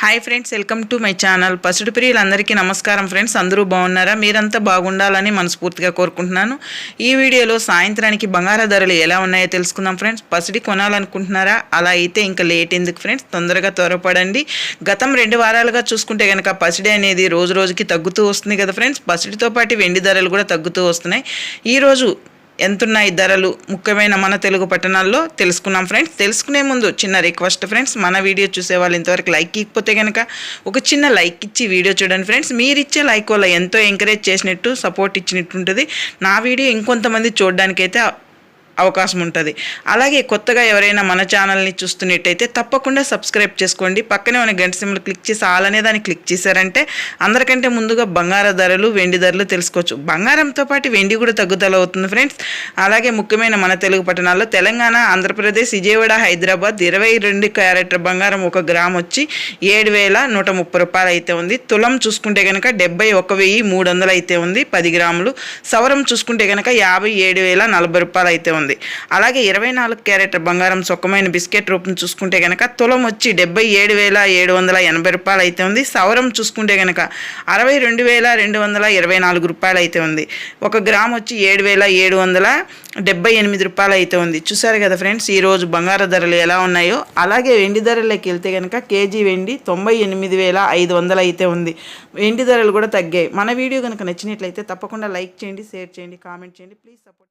Hi friends welcome to my channel పసుడు ప్రియులందరికీ నమస్కారం friends అందరూ బాగున్నారా? మీరంతా బాగుండాలని మనస్ఫూర్తిగా కోరుకుంటున్నాను. ఈ వీడియోలో సాయంత్రానికి బంగార ధరలు ఎలా ఉన్నాయో తెలుసుకుందాం ఫ్రెండ్స్ పసిడి కొనాలనుకుంటున్నారా? అలా అయితే ఇంకా లేట్ ఎందుకు ఫ్రెండ్స్ తొందరగా త్వరపడండి. గతం రెండు వారాలుగా చూసుకుంటే కనుక పసిడి అనేది రోజు రోజుకి తగ్గుతూ వస్తుంది కదా ఫ్రెండ్స్ పసిడితో పాటు వెండి ధరలు కూడా తగ్గుతూ వస్తున్నాయి. ఈరోజు ఎంతున్నాయి ధరలు ముఖ్యమైన మన తెలుగు పట్టణాల్లో తెలుసుకున్నాం ఫ్రెండ్స్. తెలుసుకునే ముందు చిన్న రిక్వెస్ట్ ఫ్రెండ్స్ మన వీడియో చూసే వాళ్ళు ఇంతవరకు లైక్ ఇకపోతే కనుక ఒక చిన్న లైక్ ఇచ్చి వీడియో చూడండి ఫ్రెండ్స్. మీరు ఇచ్చే లైక్ వల్ల ఎంతో ఎంకరేజ్ చేసినట్టు సపోర్ట్ ఇచ్చినట్టు ఉంటుంది. నా వీడియో ఇంకొంతమంది చూడడానికైతే అవకాశం ఉంటుంది. అలాగే కొత్తగా ఎవరైనా మన ఛానల్ని చూస్తున్నట్టయితే తప్పకుండా సబ్స్క్రైబ్ చేసుకోండి. పక్కనే ఉన్న గంట సింబల్ క్లిక్ చేసి ఆల్ అనే దాన్ని క్లిక్ చేశారంటే అందరికంటే ముందుగా బంగార ధరలు వెండి ధరలు తెలుసుకోవచ్చు. బంగారంతో పాటు వెండి కూడా తగ్గుదల అవుతుంది ఫ్రెండ్స్. అలాగే ముఖ్యమైన మన తెలుగు పట్టణాల్లో తెలంగాణ ఆంధ్రప్రదేశ్ విజయవాడ హైదరాబాద్ ఇరవై రెండు క్యారెటర్ బంగారం ఒక గ్రామ్ వచ్చి ఏడు వేల నూట ముప్పై రూపాయలు అయితే ఉంది. తులం చూసుకుంటే కనుక డెబ్బై ఒక వెయ్యి మూడు వందలు అయితే ఉంది. పది గ్రాములు. సవరం చూసుకుంటే కనుక యాభై ఏడు వేల నలభై రూపాయలు అయితే ఉంది. అలాగే ఇరవై నాలుగు క్యారెట్ బంగారం సొక్కమైన బిస్కెట్ రూపం చూసుకుంటే కనుక తులం వచ్చి డెబ్బై ఏడు వేల ఏడు వందల ఎనభై రూపాయలు అయితే ఉంది. సవరం చూసుకుంటే కనుక అరవై రెండు వేల రెండు వందల ఇరవై నాలుగు రూపాయలు అయితే ఉంది. ఒక గ్రామ్ వచ్చి ఏడు వేల ఏడు వందల డెబ్బై ఎనిమిది రూపాయలు అయితే ఉంది. చూసారు కదా ఫ్రెండ్స్ ఈరోజు బంగారు ధరలు ఎలా ఉన్నాయో? అలాగే వెండి ధరలోకి వెళ్తే కనుక కేజీ వెండి తొంభై ఎనిమిది వేల ఐదు వందలు అయితే ఉంది. వెండి ధరలు కూడా తగ్గాయి. మన వీడియో కనుక నచ్చినట్లయితే తప్పకుండా లైక్ చేయండి షేర్ చేయండి కామెంట్ చేయండి. Please support